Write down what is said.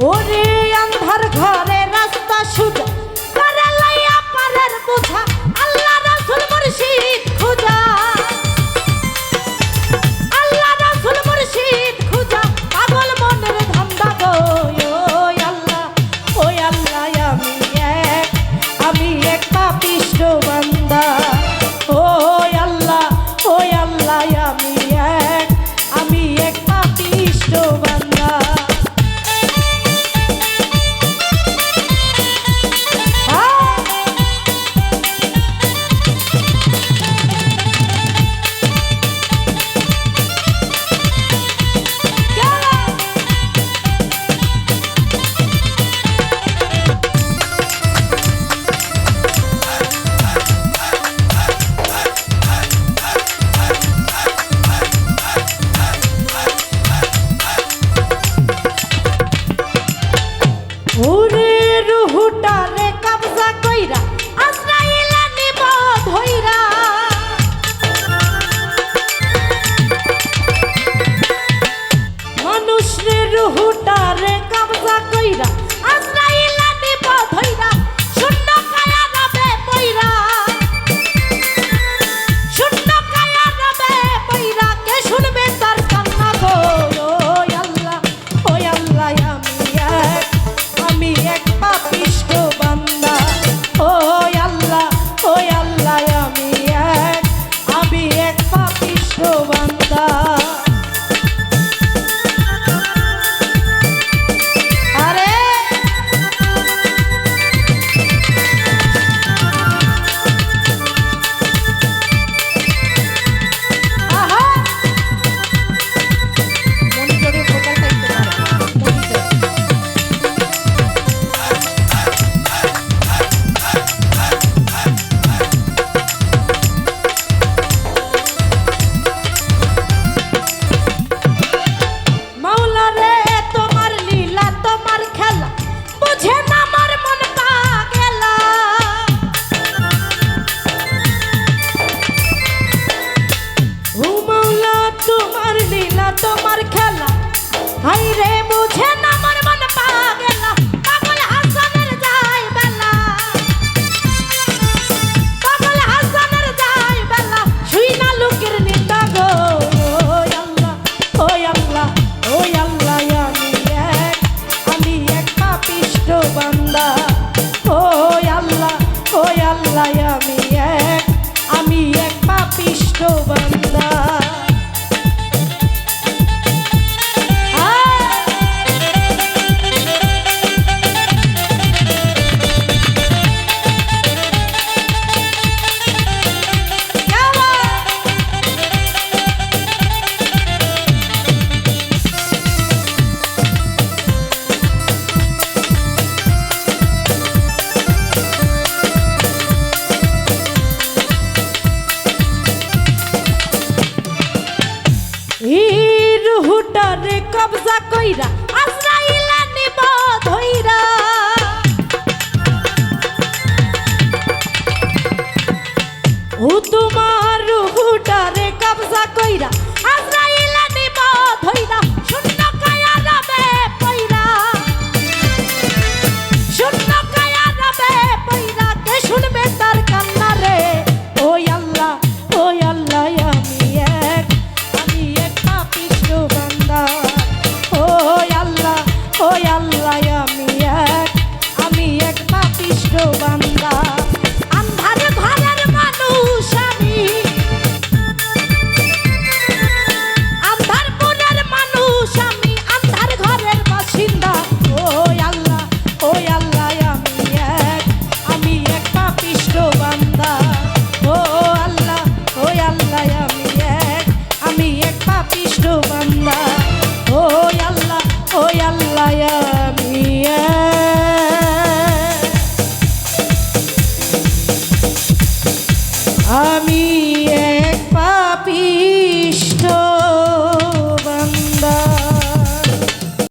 ওরে Zaira. হাইরে বুঝে না মোর মন পাগল পাগল হাসানের যায় বেলা। পাগল হাসানের যায় বেলা, শুই না লোকের নিন্দা গো। ওই আল্লাহ ওই আল্লাহ ওই আল্লাহ, আমি এক আমি এক পাপিষ্ট বান্দা। ওই আল্লাহ ওই আল্লাহ, আমি এক আমি এক পাপিষ্ট বান্দা। কবজা কইরা বান্দা। ও আল্লাহ ও আল্লাহ আমি